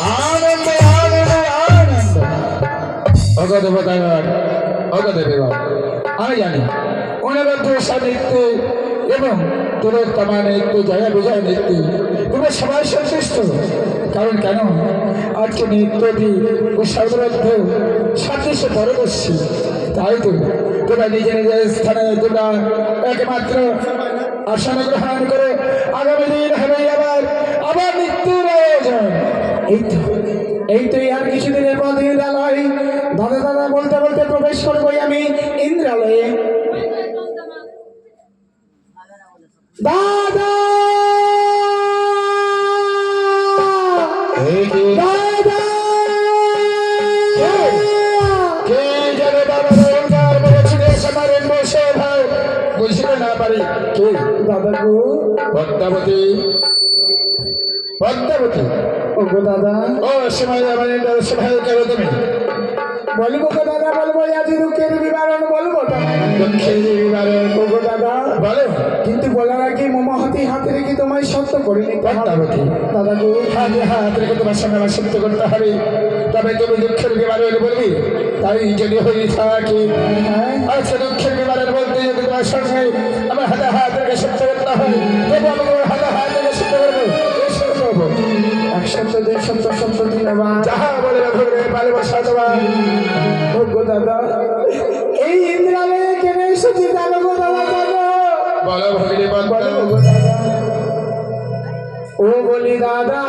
আনন্দ আনন্দ আনন্দ অগত বদাগার অগত বিভাগ সবাই সন্তুষ্ট কারণ কেন? আজকে নৃত্যটি সর্বরদ্ধ সাদৃশ্য পরবর্তী। তাই তো, তোমরা নিজের নিজের স্থানে তোমরা একমাত্র আসন গ্রহণ করে আগামী দিন হবে আবার আবার মৃত্যুর আয়োজন। এই তো এই তো আর কিছুদিনের মধ্যে ইন্দ্রালয় দাদা দাদা বলতে বলতে প্রবেশ করব আমি ইন্দ্রালয়ে। দাদা! দাদা! কে যাবে বাবা রোজগার বলেছিল সমারের বসে। পারি। কে? দাদা গো। পদ্মাবতী। পদ্মাবতী। ও গো দাদা। ও সময় আমার সময় কেন তুমি? বলব গো দাদা বলব আজ দুঃখের বিবরণ বলব তোমায় দক্ষিণ ও গো দাদা। বলো। কিন্তু বলার আগে মোমো হাতি হাতে রেখে তোমায় সত্য করে নিতে হবে। দাদা গো। হাতে হাত রেখে তোমার সঙ্গে আমার সত্য করতে হবে। তবে তুমি দুঃখের বিবারে বলবি? তাই যদি হয়ে থাকি। হ্যাঁ। আচ্ছা দুঃখের বিবারের বলতে যদি তোমার সঙ্গে সপ্তাহ দুই সপ্তাহ সপ্তাহ দিন যাহা বলে ভুলবে পারে বসা দেওয়া। ওগো দাদা এই ইন্দ্রালয়ে কেন এসেছি জানো গো দাদা? জানো বলো ভগিনী বলো গো দাদা। ও বলি দাদা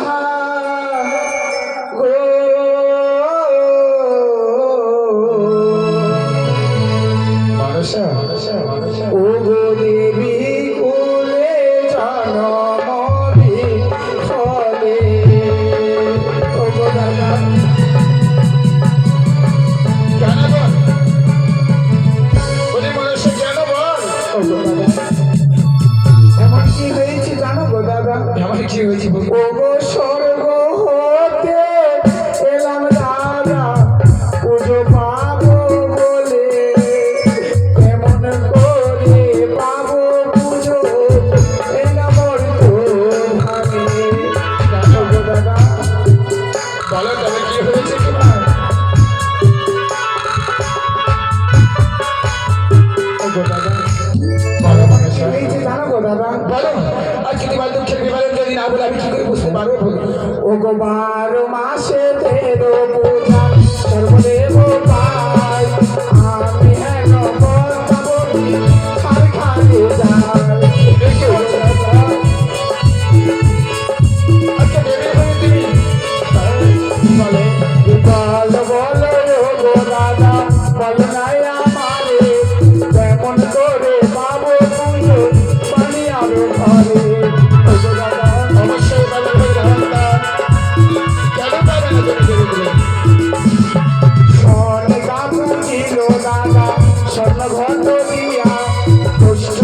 ও গো বারো মাসে তেরো পূজা সর্বদেব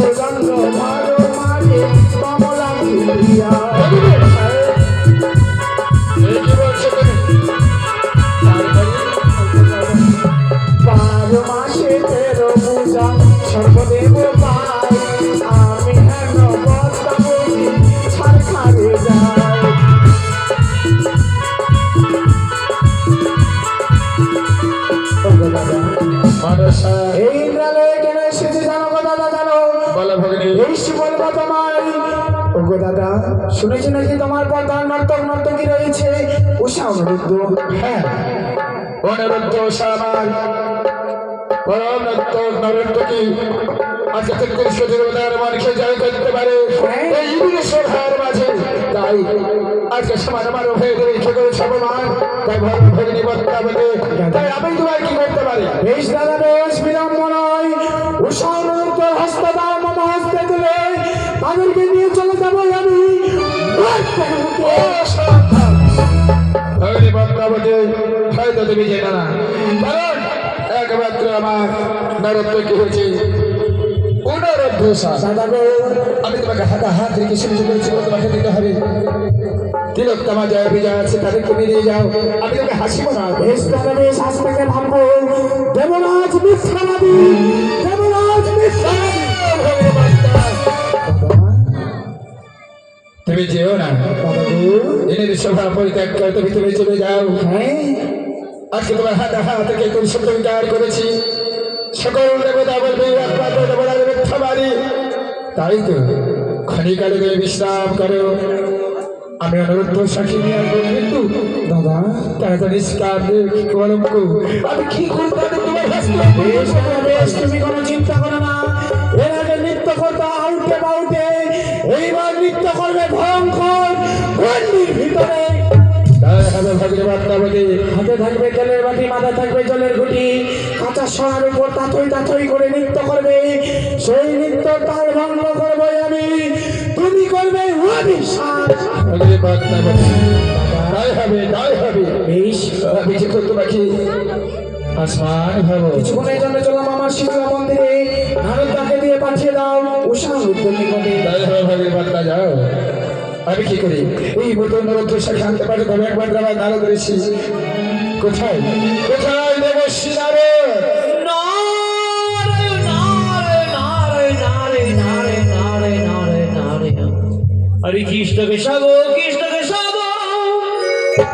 দুষ্ট প্রধান নর্তক নর্তকী রয়েছে? উষা অনুরুদ্ধ হ্যাঁ। অনিরুদ্ধ সামাল পরম নত্য নরেন্দ্র কি? আজকে কোটি রোজার মানুষকে জয় করতে পারে। এই ইংলিশের হার মাঝে। তাই আজকে সমান আমার হয়ে গেলে করে সবমান তাই ভয় ভগিনী বক্তা বলে তাই আমি তোমায় কি করতে পারি? বেশ দাদা বেশ বিলম্ব নয়। উষা অনুরুদ্ধ হস্ত হস্তে দিলে। তাদেরকে নিয়ে চলে যাব আমি। হয়তো তুমি জেনে না কারণ একমাত্র আমার নরত্ব কি হয়েছে আমি তোমাকে হাতে হাত রেখে তোমাকে দিতে হবে তিলক তামা জয় বিজয় আছে তাদেরকে নিয়ে যাও আমি তোকে হাসিব না বেশ দাদা বেশ থেকে ভাববো দেবরাজ দিনের সভা পরিত্যাগ করে তুমি তুমি চলে যাও। হ্যাঁ? আজকে তোমার হাতে হাত থেকে তুমি সত্য বিচার করেছি। সকল দেবতা বলবে তাই তো ক্ষণিকালে তুমি বিশ্রাম করো। আমি অনুরোধ সাক্ষী নিয়ে আসব কিন্তু দাদা তারা তো নিষ্কার কলঙ্ক আমি কি করতে তোমার তুমি কোনো চিন্তা করো না। এর আগে নৃত্য করতে আউটে বাউটে এইবার নৃত্য করবে ভয়ঙ্কর ভিতরে। হাতে থাকবে তেলের বাটি মাথায় থাকবে জলের ঘুটি। কাঁচা সরার উপর তাতই তাতই করে নৃত্য করবে। সেই নৃত্য তার ভঙ্গ করবে আমি। তুমি করবে অভিশাপ ভগবান বলে তাই হবে তাই হবে। বেশ। আমি যে করতে কিছুক্ষণের জন্য চলাম আমার শীতলা মন্দিরে। নারদাকে দিয়ে পাঠিয়ে দাও উষা উত্তর নিকটে। তাই হবে ভগবান যাও আমি কি করি? এই মতো নরক সাথে আনতে পারি একবার আমার নারদ ঋষি কোথায়? কোথায় দেব সিনারে। হরে কৃষ্ণ কেশব কৃষ্ণ কেশব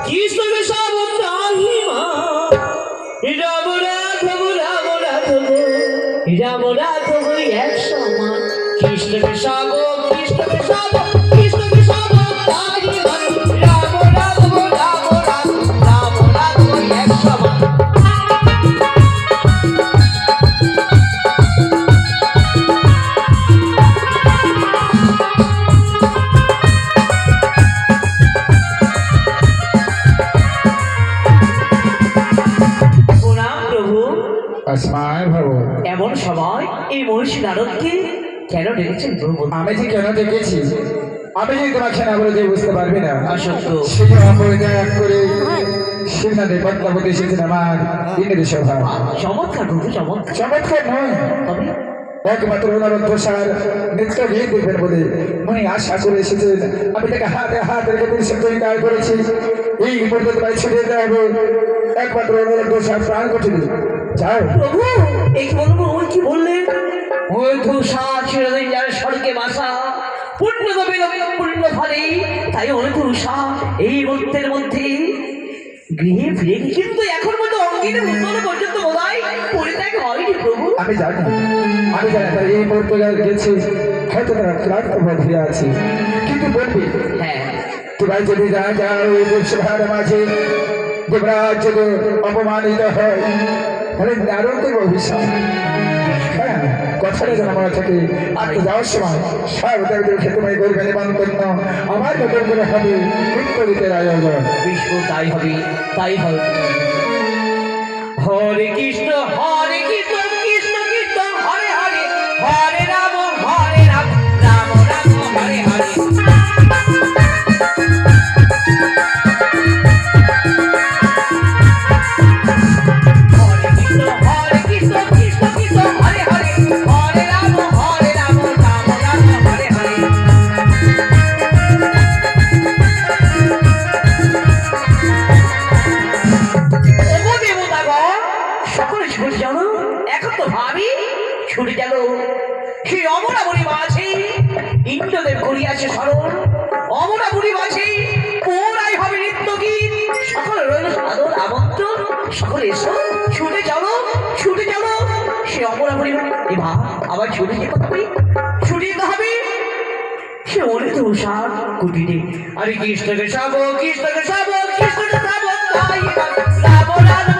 কৃষ্ণ কেশব তাহিমা রাম রাঘব রাম রাঘব রাম রাঘব এক সমান কৃষ্ণ কেশব কৃষ্ণ কেশব এই মহিষী নারদকে কেন ডেকেছেন প্রভু আমি যে কেন দেখেছি আমি যদি তোমাকে না বলে দিয়ে বুঝতে পারবি না। আসক্ত সেই অপরিত্যাগ করে এসেছেন আমার ইংরেজি সভা। চমৎকার চমৎকার। চমৎকার নয়। তবে? একমাত্র অনুরোধ প্রসার নৃত্য গীত দেখবেন বলে উনি আশা করে এসেছেন। আমি তাকে হাতে হাত রেখে পরিষদ কাজ করেছি। এই মুহূর্তে তোমায় দেওয়া হবে। একমাত্র প্রসার প্রাণ কঠিন যাও প্রভু এই বলব ওই কি বললেন ওই ধূসা চিরদিন যার স্বর্গে বাসা দেবে পুণ্য ফলে তাই ওই ধূসা এই মুহূর্তের মধ্যে গৃহে ফিরে কিন্তু এখন মধ্যে অঙ্গিনে উত্তর পর্যন্ত বোধহয় পরিত্যাগ হয়নি প্রভু। আমি জানি আমি জানি তারা এই মুহূর্তে গেছে হয়তো তারা ক্লান্ত হয়ে আছে। কিন্তু বলবি হ্যাঁ। তোমরা যদি না যাও এই সভার মাঝে দেবরাজ যদি অপমানিত হয় মনে ক্ষেত্রে করবে নিমন্ত্রণ আমার নতুন করে হবে উত্তরিতের আয়োজন বিশ্ব তাই হবে তাই হবে। হরে কৃষ্ণ, হরে ছুটে গেল সেই অমরাবলী মাঝে ইন্দ্রদেব করিয়াছে স্মরণ অমরাবলী মাঝে পুরাই হবে নৃত্য গীত সকলে রইল সাদর আমন্ত্রণ সকলে এসো ছুটে চলো ছুটে চলো সে অমরাবলী এবার আবার ছুটে যেতে হবে ছুটে যেতে হবে সে অনেক তুষার কুটিরে আরে কৃষ্ণকে সব কৃষ্ণকে সব কৃষ্ণকে সব তাই রাম রাম